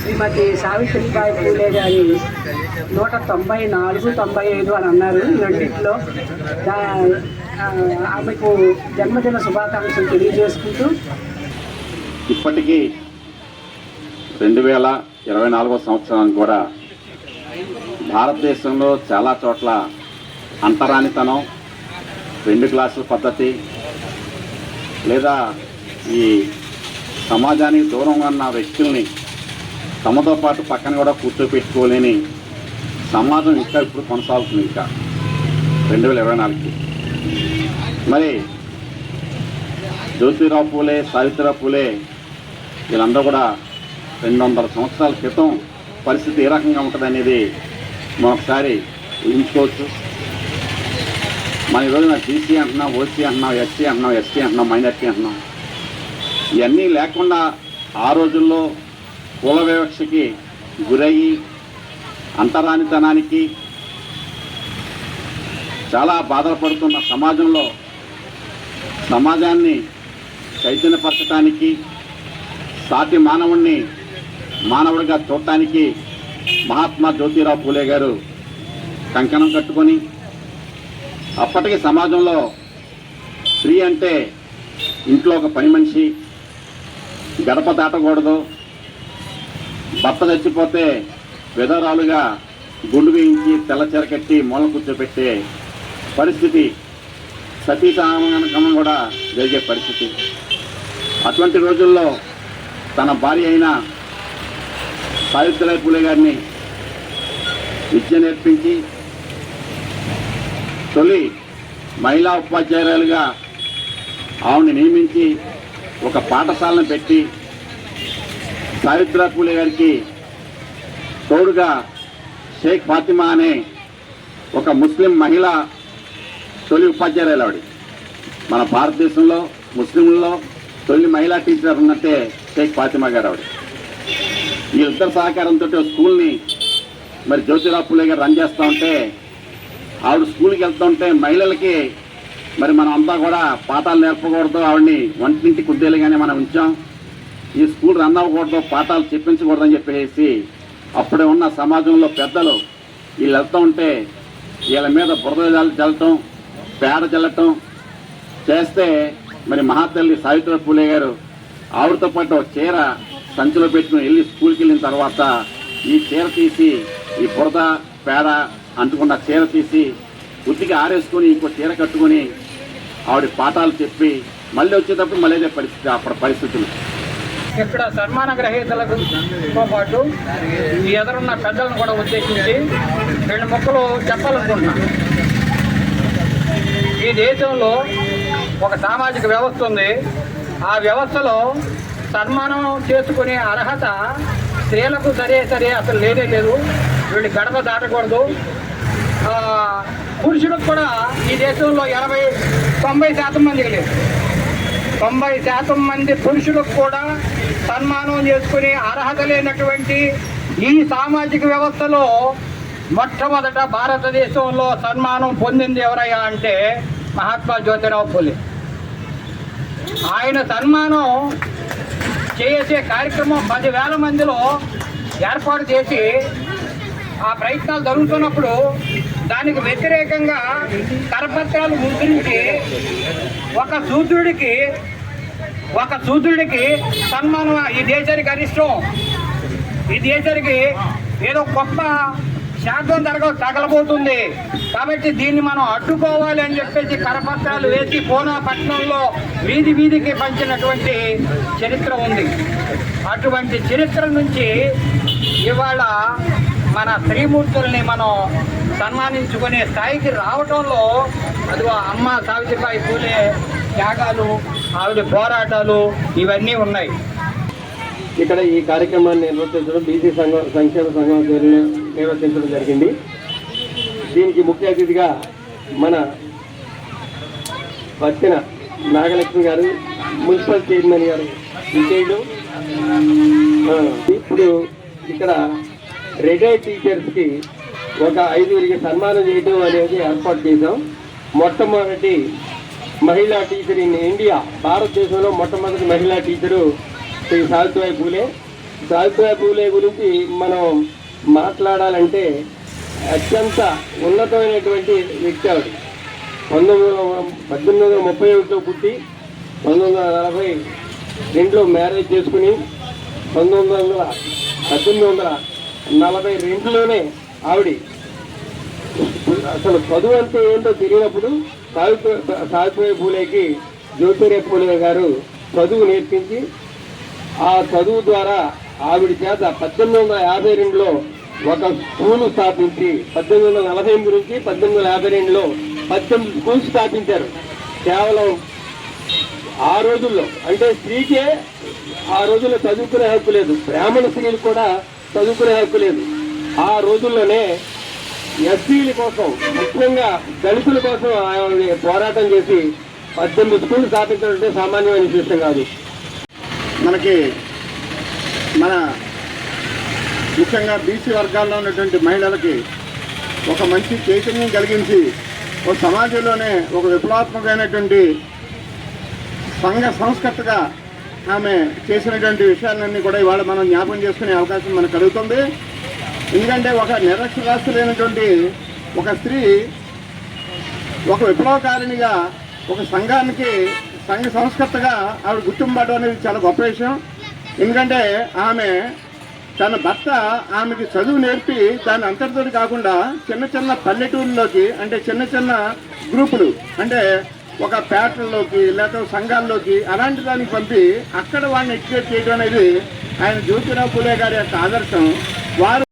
శ్రీమతి సావిత్రిబాయి పూలే గారి నూట తొంభై నాలుగు తొంభై ఐదు అని అన్నారు. ఈ రెండింటిలో ఆ, ఆమెకు జన్మదిన శుభాకాంక్షలు తెలియజేసుకుంటూ ఇప్పటికీ రెండు వేల ఇరవై నాలుగో సంవత్సరానికి కూడా భారతదేశంలో చాలా చోట్ల అంటరానితనం రెండు క్లాసుల పద్ధతి లేదా ఈ సమాజానికి దూరంగా ఉన్న వ్యక్తుల్ని తమతో పాటు పక్కన కూడా కూర్చోపెట్టుకోలేని సమాజం ఇంకా ఇప్పుడు కొనసాగుతుంది ఇంకా. రెండు వేల ఇరవై నాలుగుకి. మరి జ్యోతిరావు పూలే సావిత్రిరావు పూలే వీళ్ళందరూ కూడా రెండు వందల సంవత్సరాల క్రితం పరిస్థితి ఏ రకంగా ఉంటుంది అనేది మనం ఒకసారి ఊహించుకోవచ్చు. మన ఈ రోజున బీసీ అంటున్నాం ఓసీ అంటున్నాం ఎస్సీ అంటున్నాం ఎస్టీ అంటున్నాం మైనార్టీ అంటున్నాం. ఇవన్నీ లేకుండా ఆ రోజుల్లో కుల వివక్షకి గురయ్యి అంతరానితనానికి చాలా బాధలు పడుతున్న సమాజంలో సమాజాన్ని చైతన్యపరచడానికి సాటి మానవుణ్ణి మానవుడిగా చూడటానికి మహాత్మా జ్యోతిరావు పూలే గారు కంకణం కట్టుకొని అప్పటికి సమాజంలో స్త్రీ అంటే ఇంట్లో ఒక పని మనిషి గడప దాటకూడదు. భర్త చచ్చిపోతే విధవరాలుగా గుండు వేయించి తెల్లచీర కట్టి మూల కూర్చోబెట్టే పరిస్థితి. సతీ కూడా జరిగే పరిస్థితి. అటువంటి రోజుల్లో తన భార్య అయిన సావిత్రిబాయి పూలే గారిని విద్య నేర్పించి తొలి మహిళా ఉపాధ్యాయురాలుగా ఆమెను నియమించి ఒక పాఠశాలను పెట్టి సావిత్రా పూలే గారికి తోడుగా షేక్ ఫాతిమా అనే ఒక ముస్లిం మహిళ తొలి ఉపాధ్యాయురాలు ఆవిడ. మన భారతదేశంలో ముస్లింలలో తొలి మహిళా టీచర్ ఉన్నట్టే షేక్ ఫాతిమా గారు ఆవిడ. వీళ్ళిద్దరు సహకారంతో స్కూల్ని మరి జ్యోతిరావు పూలే గారు రన్ చేస్తూ ఉంటే ఆవిడ స్కూల్కి వెళ్తూ ఉంటే మహిళలకి మరి మనం అంతా కూడా పాఠాలు నేర్పకూడదు ఆవిడని వంటింటి కుద్దేలుగానే మనం ఉంచాం. ఈ స్కూల్ రన్ అవ్వకూడదు పాఠాలు చెప్పించకూడదని చెప్పేసి అప్పుడే ఉన్న సమాజంలో పెద్దలు వీళ్ళు వెళ్తూ ఉంటే వీళ్ళ మీద బురద చల్లటం పేడ చల్లటం చేస్తే మరి మహాతల్లి సావిత్రి పూలే గారు ఆవిడతో పాటు ఒక చీర సంచిలో పెట్టుకుని వెళ్ళి స్కూల్కి వెళ్ళిన తర్వాత ఈ చీర తీసి ఈ బురద పేడ అంటుకున్న చీర తీసి ఉత్తికి ఆరేసుకొని ఇంకో చీర కట్టుకొని ఆవిడ పాఠాలు చెప్పి మళ్ళీ వచ్చేటప్పుడు మళ్ళీ అదే పరిస్థితి అప్పటి పరిస్థితులు. ఇక్కడ సన్మాన గ్రహీతలతో తో పాటు ఎదురున్న పెద్దలను కూడా ఉద్దేశించి రెండు మొక్కలు చెప్పాలనుకుంటున్నాను ఈ దేశంలో ఒక సామాజిక వ్యవస్థ ఉంది. ఆ వ్యవస్థలో సన్మానం చేసుకునే అర్హత స్త్రీలకు సరే సరే అసలు లేదే లేదు. వీళ్ళు గడప దాటకూడదు. పురుషుడు కూడా ఈ దేశంలో ఎనభై తొంభై శాతం మందికి లేదు. తొంభై శాతం మంది పురుషులకు కూడా సన్మానం చేసుకునే అర్హత లేనటువంటి ఈ సామాజిక వ్యవస్థలో మొట్టమొదట భారతదేశంలో సన్మానం పొందింది ఎవరయ్యా అంటే మహాత్మా జ్యోతిరావు పూలే. ఆయన సన్మానం చేసే కార్యక్రమం పదివేల మందిలో ఏర్పాటు చేసి ఆ ప్రయత్నాలు జరుగుతున్నప్పుడు దానికి వ్యతిరేకంగా కరపత్రాలు ముద్రించి ఒక శూద్రుడికి ఒక శూద్రుడికి సన్మానం ఈ దేశానికి అరిష్టం. ఈ దేశానికి ఏదో గొప్ప శాతం తరగ తగలబోతుంది. కాబట్టి దీన్ని మనం అడ్డుకోవాలి అని చెప్పేసి కరపత్రాలు వేసి పూనా పట్టణంలో వీధి వీధికి పంచినటువంటి చరిత్ర ఉంది. అటువంటి చరిత్ర నుంచి ఇవాళ మన శ్రీమూర్తుల్ని మనం సన్మానించుకునే స్థాయికి రావటంలో అది అమ్మ సావిత్రిబాయి పూలే త్యాగాలు ఆవిడ పోరాటాలు ఇవన్నీ ఉన్నాయి. ఇక్కడ ఈ కార్యక్రమాన్ని నిర్వర్తించడం బీసీ సంఘం సంక్షేమ సంఘం పేరున నిర్వర్తించడం జరిగింది. దీనికి ముఖ్య అతిథిగా మన వచ్చిన నాగలక్ష్మి గారు మున్సిపల్ చైర్మన్ గారు విజయుడు ఇప్పుడు ఇక్కడ రిటైర్డ్ టీచర్స్కి ఒక ఐదుగురికి సన్మానం చేయడం అనేది ఏర్పాటు చేశాం. మొట్టమొదటి మహిళా టీచర్ ఇన్ ఇండియా భారతదేశంలో మొట్టమొదటి మహిళా టీచరు శ్రీ సావిత్రిబాయి పూలే. సావిత్రిబాయి పూలే గురించి మనం మాట్లాడాలంటే అత్యంత ఉన్నతమైనటువంటి వ్యక్తి ఆవిడ. పంతొమ్మిది వందల పద్దెనిమిది వందల ముప్పై ఒకటిలో పుట్టి పంతొమ్మిది వందల నలభై రెండులో మ్యారేజ్ చేసుకుని పంతొమ్మిది వందల పద్దెనిమిది వందల నలభై రెండులోనే ఆవిడ. అసలు చదువు అంటే ఏంటో తెలియనప్పుడు సావిత్రి సావిత్రిబాయి పూలేకి జ్యోతిరే పూలే గారు చదువు నేర్పించి ఆ చదువు ద్వారా ఆవిడ చేత పద్దెనిమిది వందల యాభై రెండులో ఒక స్కూలు స్థాపించి పద్దెనిమిది వందల నలభై ఎనిమిది నుంచి పద్దెనిమిది వందల యాభై రెండులో పద్దెనిమిది స్కూల్స్ స్థాపించారు. కేవలం ఆ రోజుల్లో. అంటే స్త్రీకే ఆ రోజుల్లో చదువుకునే హక్కు లేదు. బ్రాహ్మణ స్త్రీలు కూడా చదువుకునే హక్కు లేదు. ఆ రోజుల్లోనే ఎస్సీల కోసం ముఖ్యంగా దళితుల కోసం ఆయన పోరాటం చేసి పద్దెనిమిది స్కూళ్ళు స్థాపించడం అంటే సామాన్యమైన విషయం కాదు. మనకి మన ముఖ్యంగా బీసీ వర్గాల్లో ఉన్నటువంటి మహిళలకి ఒక మంచి చైతన్యం కలిగించి ఒక సమాజంలోనే ఒక విప్లవాత్మకమైనటువంటి సంఘ సంస్కర్తగా ఆమె చేసినటువంటి విషయాలన్నీ కూడా ఇవాళ మనం జ్ఞాపకం చేసుకునే అవకాశం మనకు కలుగుతుంది. ఎందుకంటే ఒక నిరక్షరాస్తులైనటువంటి ఒక స్త్రీ ఒక విప్లవకారిణిగా ఒక సంఘానికి సంఘ సంస్కర్తగా ఆవిడ గుర్తింపడం అనేది చాలా గొప్ప విషయం. ఎందుకంటే ఆమె తన భర్త ఆమెకి చదువు నేర్పి దాని అంతటితోటి కాకుండా చిన్న చిన్న పల్లెటూరులోకి అంటే చిన్న చిన్న గ్రూపులు అంటే ఒక పేటల్లోకి లేకపోతే సంఘాల్లోకి అలాంటి దానికి పంపి అక్కడ వాళ్ళని ఎడ్యుకేట్ చేయడం అనేది ఆయన జ్యోతిరావు పూలే గారి యొక్క ఆదర్శం. వారు